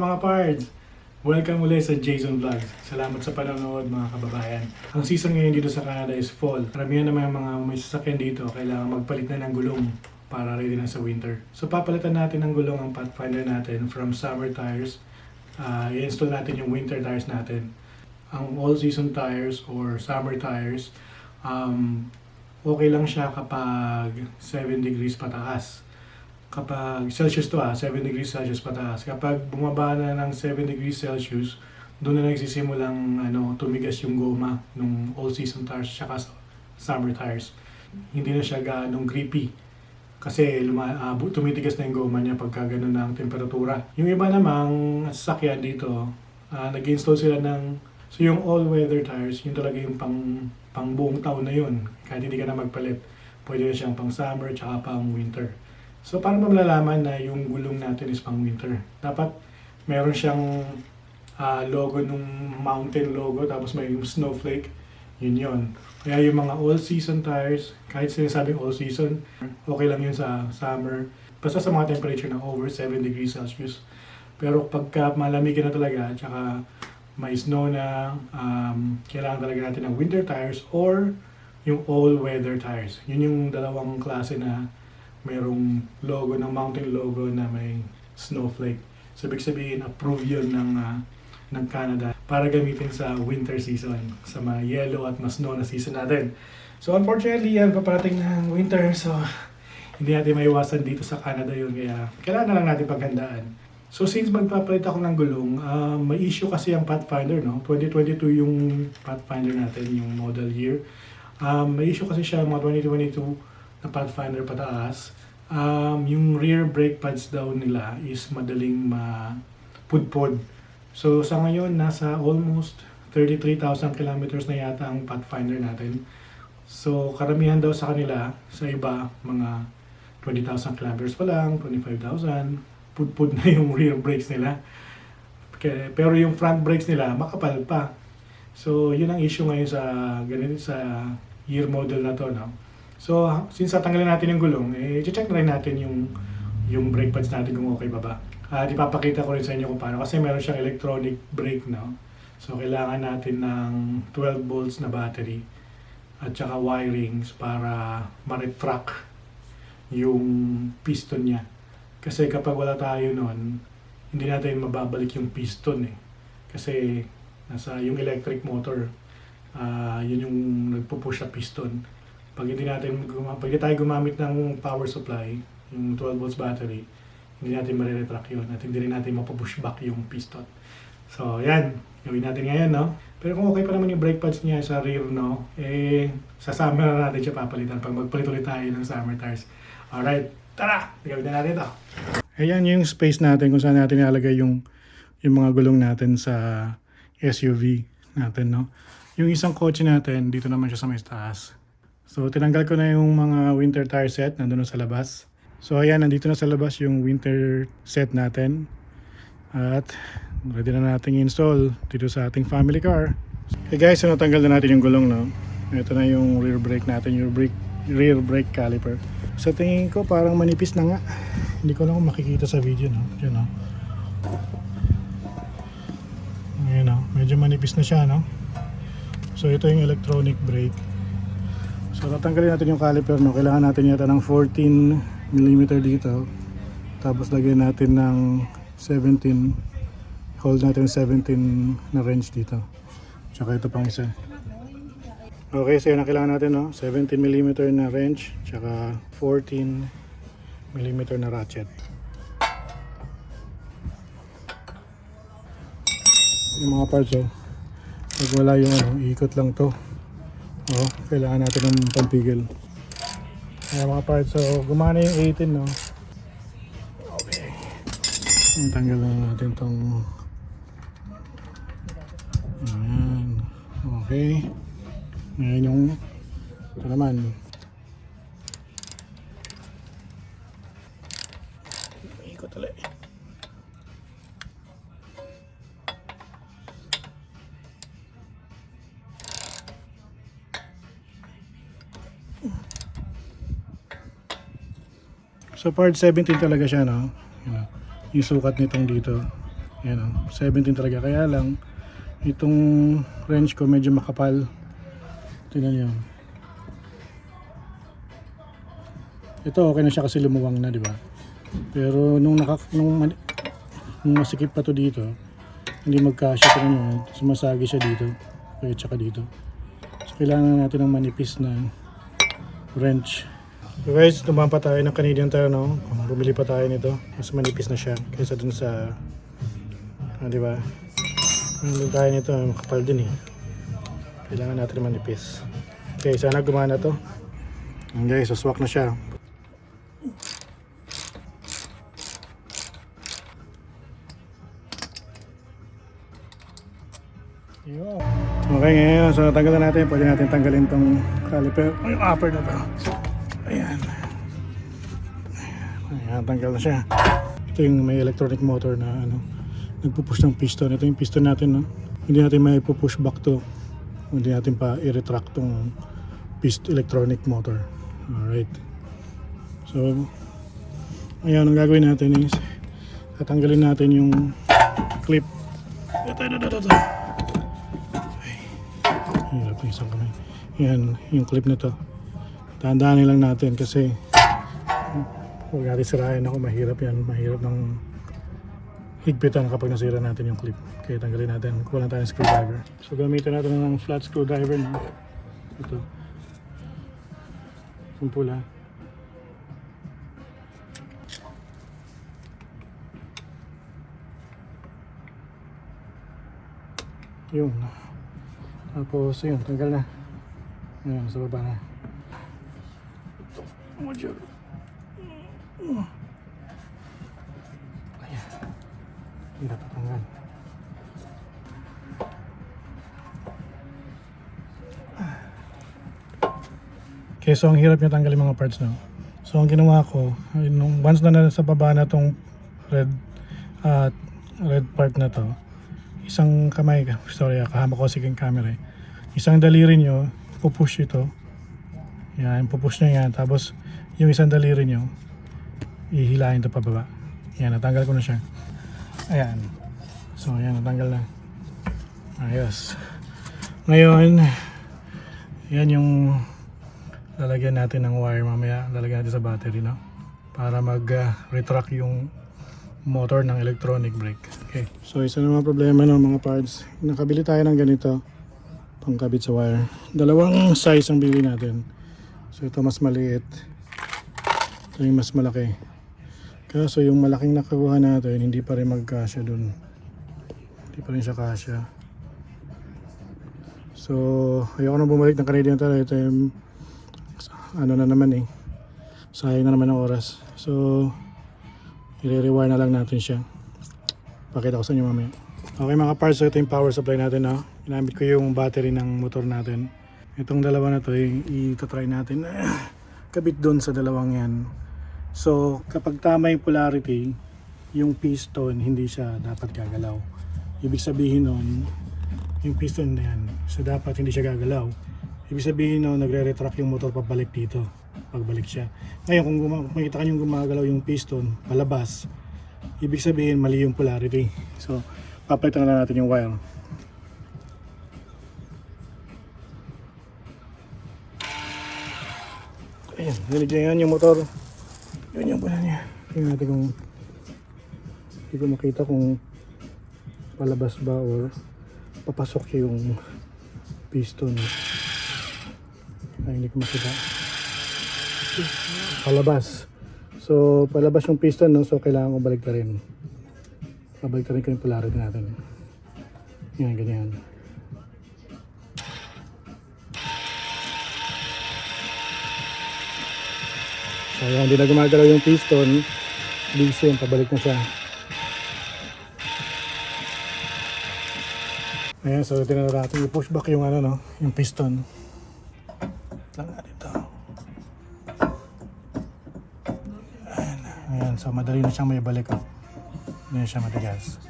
mga pards? Welcome ulit sa Jason Vlogs. Salamat sa panonood mga kababayan. Ang season ngayon dito sa Canada is fall. Karamihan naman yung mga may sasakyan dito, kailangan magpalit na ng gulong para ready na sa winter. So papalitan natin ng gulong ang Pathfinder natin from summer tires. Ah, i-install natin yung winter tires natin. Ang all-season tires or summer tires, um, okay lang siya kapag 7 degrees pataas kapag Celsius to ah, 7 degrees Celsius pataas. Kapag bumaba na ng 7 degrees Celsius, doon na nagsisimulang ano, tumigas yung goma ng all-season tires tsaka sa- summer tires. Hindi na siya ganong grippy. Kasi luma, bu- tumitigas na yung goma niya pagka ganun na ang temperatura. Yung iba namang sasakyan dito, ah, nag-install sila ng So yung all-weather tires, yun talaga yung pang, pang buong taon na yun. Kahit hindi ka na magpalit, pwede na siyang pang summer tsaka pang winter. So paano ba malalaman na yung gulong natin is pang winter? Dapat meron siyang ah, logo nung mountain logo tapos may yung snowflake. Yun yun. Kaya yung mga all-season tires, kahit sinasabing all-season, okay lang yun sa summer. Basta sa mga temperature na over 7 degrees Celsius. Pero pagka malamig na talaga, tsaka may snow na, um, kailangan talaga natin ng winter tires or yung all-weather tires. Yun yung dalawang klase na mayroong logo ng mountain logo na may snowflake. So, ibig sabihin, approve yun ng, ah, ng Canada para gamitin sa winter season, sa mga yellow at mas snow na season natin. So, unfortunately, yan, paparating ng winter. So, hindi natin maiwasan dito sa Canada yun. Kaya, kailangan na lang natin paghandaan. So, since magpapalit ako ng gulong, ah, may issue kasi ang Pathfinder, no? 2022 yung Pathfinder natin, yung model year. Um, may issue kasi siya mga 2022 na Pathfinder pataas. Um, yung rear brake pads daw nila is madaling mapudpod. So sa ngayon, nasa almost 33,000 kilometers na yata ang Pathfinder natin. So karamihan daw sa kanila, sa iba, mga 20,000 kilometers pa lang, 25,000. Pudpud na yung rear brakes nila. Pero yung front brakes nila, makapal pa. So, yun ang issue ngayon sa ganito sa year model na to, no? So, since tatanggalin natin yung gulong, eh, check na rin natin yung yung brake pads natin kung okay ba ba. Ah, di ko rin sa inyo kung paano kasi meron siyang electronic brake, no? So, kailangan natin ng 12 volts na battery at saka wirings para ma-retract yung piston niya. Kasi kapag wala tayo nun, hindi natin mababalik yung piston eh. Kasi nasa yung electric motor, ah yun yung nagpo-push sa piston. Pag hindi natin pag hindi tayo gumamit ng power supply, yung 12 volts battery, hindi natin mariretract yun at hindi rin natin mapupush back yung piston. So, yan. Gawin natin ngayon, no? Pero kung okay pa naman yung brake pads niya sa rear, no? Eh, sa summer na natin siya papalitan pag magpalit ulit tayo ng summer tires. Alright, tara! Gawin na natin ito. Ayan yung space natin kung saan natin ilalagay yung, yung mga gulong natin sa SUV natin, no? Yung isang kotse natin, dito naman siya sa may taas. So, tinanggal ko na yung mga winter tire set, nandun na sa labas. So, ayan, nandito na sa labas yung winter set natin. At, ready na natin install dito sa ating family car. Okay guys, so natanggal na natin yung gulong, no? Ito na yung rear brake natin, yung brake, rear brake caliper. Sa tingin ko, parang manipis na nga. Hindi ko lang makikita sa video, no? Yan, no? Ayan, no? Medyo manipis na siya, no? So, ito yung electronic brake. So tatanggalin natin yung caliper no. Kailangan natin yata ng 14 mm dito. Tapos lagyan natin ng 17 hold natin 17 na wrench dito. Tsaka ito pang isa. Okay, so yun ang kailangan natin no. 17 mm na wrench tsaka 14 mm na ratchet. Yung mga parts oh. Pag wala yung ano, ikot lang to. Oh, kailangan natin ng pampigil. Kaya mga parts, so gumana yung 18, no? Okay. Tanggal na natin tong Ayan. Okay. Ngayon yung ito naman. So part 17 talaga siya, no? Yun, no? Yung sukat nitong dito. Yan o, 17 talaga. Kaya lang, itong wrench ko medyo makapal. Tingnan niyo. Ito okay na siya kasi lumuwang na, di ba? Pero nung naka, nung, nung masikip pa to dito, hindi magkasya ito nyo, sumasagi siya dito, kaya tsaka dito. So, kailangan natin ng manipis na wrench. So guys, tumahan pa tayo ng Canadian Tire, no? Bumili pa tayo nito, mas manipis na siya kaysa dun sa, ah, di ba? Bumili tayo nito, makapal din eh. Kailangan natin manipis. Okay, sana gumana to. Ayan guys, swak na siya. Okay, ngayon, so tanggalan natin. Pwede natin tanggalin tong caliper. Yung upper na to. Ayan. Ayan, tanggal na siya. Ito yung may electronic motor na ano, nagpupush ng piston. Ito yung piston natin, no? Hindi natin may push back to. Hindi natin pa i-retract tong pist electronic motor. Alright. So, ayan, ang gagawin natin is tatanggalin natin yung clip. Ito, ito, ito, ito. Hirap ng isang kamay. Yan, yung clip na to. Tandaanin lang natin kasi huwag natin sirain ako. Mahirap yan. Mahirap ng higpitan kapag nasira natin yung clip. Kaya tanggalin natin. Kuha lang tayong screwdriver. So gamitin natin ng flat screwdriver na. Ito. Yung pula. Yun. Tapos yun, tanggal na. Ayan, sa baba na. Module. Ayan. Hirap patanggal. Okay, so ang hirap niya tanggalin mga parts no. So ang ginawa ko, nung once na nasa baba na tong red at red part na to, isang kamay, sorry, ah, kahama ko yung camera eh. Isang daliri nyo, pupush ito. Yan, pupush nyo yan. Tapos, yung isang daliri nyo, ihilahin ito pababa. Yan, natanggal ko na siya. Ayan. So, yan, natanggal na. Ayos. Ngayon, yan yung lalagyan natin ng wire mamaya. Lalagyan natin sa battery, no? Para mag-retract yung motor ng electronic brake. Okay. So isa naman problema ng mga parts. Nakabili tayo ng ganito pangkabit sa wire. Dalawang size ang bili natin. So ito mas maliit. Ito yung mas malaki. Kaso yung malaking nakuha natin hindi pa rin magkasya dun. Hindi pa rin siya kasya. So ayoko na bumalik ng Canadian Tire. Ito yung ano na naman eh. Sayang na naman ng oras. So i-rewire na lang natin siya. Pakita ko sa inyo mamaya. Okay mga parts, so ito yung power supply natin. No? Ginamit ko yung battery ng motor natin. Itong dalawa na to, i- ito-try natin. Kabit doon sa dalawang yan. So kapag tama yung polarity, yung piston hindi siya dapat gagalaw. Ibig sabihin nun, yung piston na yan, so dapat hindi siya gagalaw. Ibig sabihin nun, nagre-retract yung motor pabalik dito. Pagbalik siya. Ngayon, kung, guma- makita ka yung gumagalaw yung piston, palabas, ibig sabihin mali yung polarity. So, papalitan na natin yung wire. Ayan, niligyan yung motor. Yun yung pala niya. Tingnan natin kung hindi ko makita kung palabas ba or papasok yung piston. Ay, hindi ko makita. Palabas. So, palabas yung piston, no? So, kailangan ko balik rin. Babalik rin ko yung polarity natin. Yan, ganyan. So, yan, hindi na gumagalaw yung piston. Busy yun, pabalik na siya. Ayan, so ito na natin i-push back yung ano, no? Yung piston. Lang natin to. Ayan, ayan, so madali na siyang may balik, oh. Hindi na siya matigas.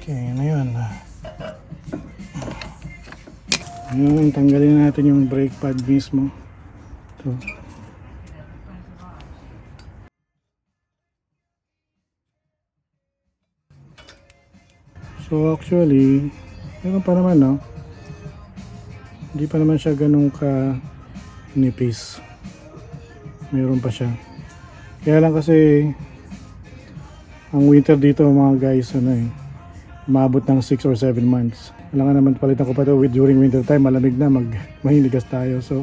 Okay, na yun. Ngayon, tanggalin na natin yung brake pad mismo. Ito. So actually, meron pa naman no. Hindi pa naman siya ganun ka nipis. Meron pa siya. Kaya lang kasi ang winter dito mga guys ano eh umabot ng 6 or 7 months. Kailangan naman palitan ko pa ito during winter time malamig na mag mahinigas tayo. So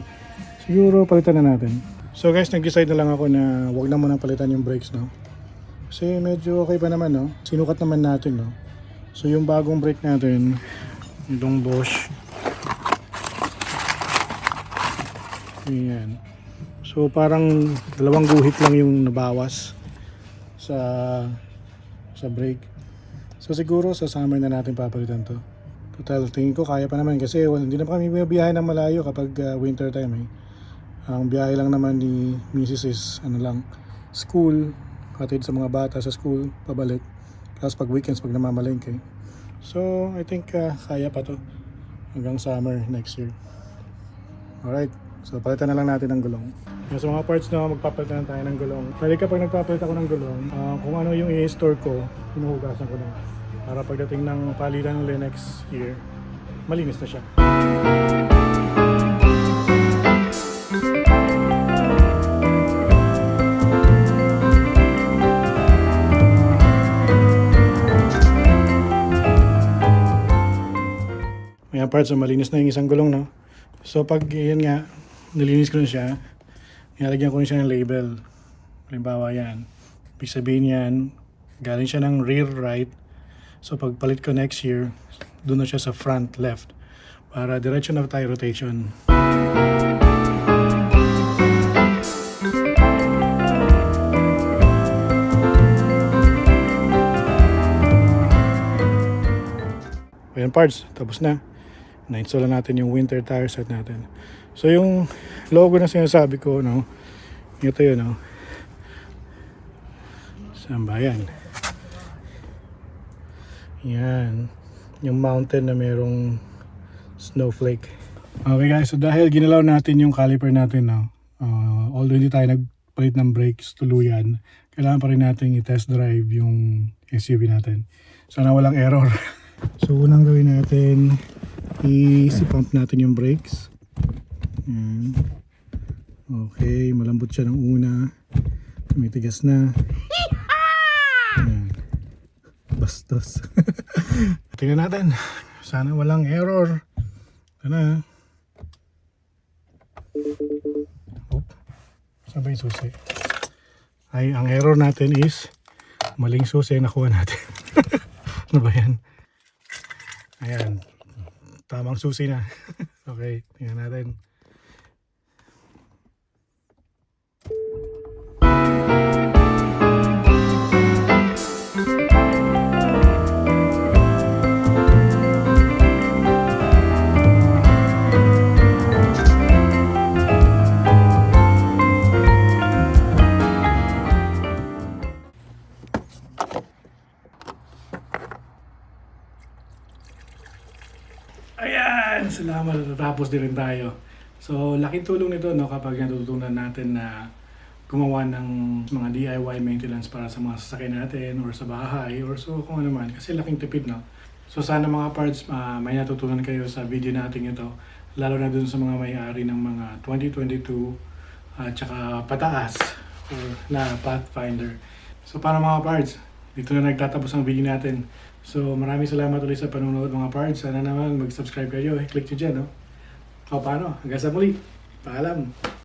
siguro palitan na natin. So guys, nag-decide na lang ako na wag na muna palitan yung brakes no. Kasi medyo okay pa naman no. Sinukat naman natin no. So yung bagong brake natin, itong Bosch. Ayan. So parang dalawang guhit lang yung nabawas sa sa brake. So siguro sa summer na natin papalitan to. Total, tingin ko kaya pa naman kasi well, hindi na kami biyahe ng malayo kapag uh, winter time eh. Ang biyahe lang naman ni Mrs. is ano lang, school, hatid sa mga bata sa school, pabalik. Tapos pag weekends, pag namamalengke. So, I think uh, kaya pa to hanggang summer next year. Alright, so palitan na lang natin ng gulong. Sa mga parts na magpapalitan na tayo ng gulong. Pwede kapag nagpapalit ako ng gulong, ah, kung ano yung i-store ko, hinuhugasan ko na. Para pagdating ng palitan ulit next year, malinis na siya. May parts na malinis na yung isang gulong, no? So pag yan nga, nilinis ko na siya, nilagyan ko na siya ng label. Halimbawa yan. Ibig sabihin yan, galing siya ng rear right. So pag palit ko next year, doon na siya sa front left. Para diretso na tayo rotation. Ayan parts, tapos na. Na-install na natin yung winter tire set natin. So yung logo na sinasabi ko, no, ito yun, no. Saan ba yan? Yan. Yung mountain na merong snowflake. Okay guys, so dahil ginalaw natin yung caliper natin, no, uh, although hindi tayo nagpalit ng brakes tuluyan, kailangan pa rin natin i-test drive yung SUV natin. Sana walang error. so unang gawin natin, i-pump natin yung brakes. Okay, malambot siya ng una. Tumitigas na. Yan. Bastos. Tingnan natin. Sana walang error. Ito na. Yung susi? Ay, ang error natin is maling susi nakuha natin. ano ba yan? Ayan. Tamang susi na. okay, tingnan natin. Ayan! Salamat natatapos din rin tayo. So, laking tulong nito no, kapag natutunan natin na gumawa ng mga DIY maintenance para sa mga sasakyan natin or sa bahay or so kung ano man. Kasi laking tipid, no? So, sana mga parts, ah, may natutunan kayo sa video natin ito. Lalo na dun sa mga may-ari ng mga 2022 at saka pataas or na Pathfinder. So, para mga parts, dito na nagtatapos ang video natin. So maraming salamat ulit sa panonood mga parts. Sana naman mag-subscribe kayo. Click nyo dyan. No? O paano? Hanggang sa muli. Paalam.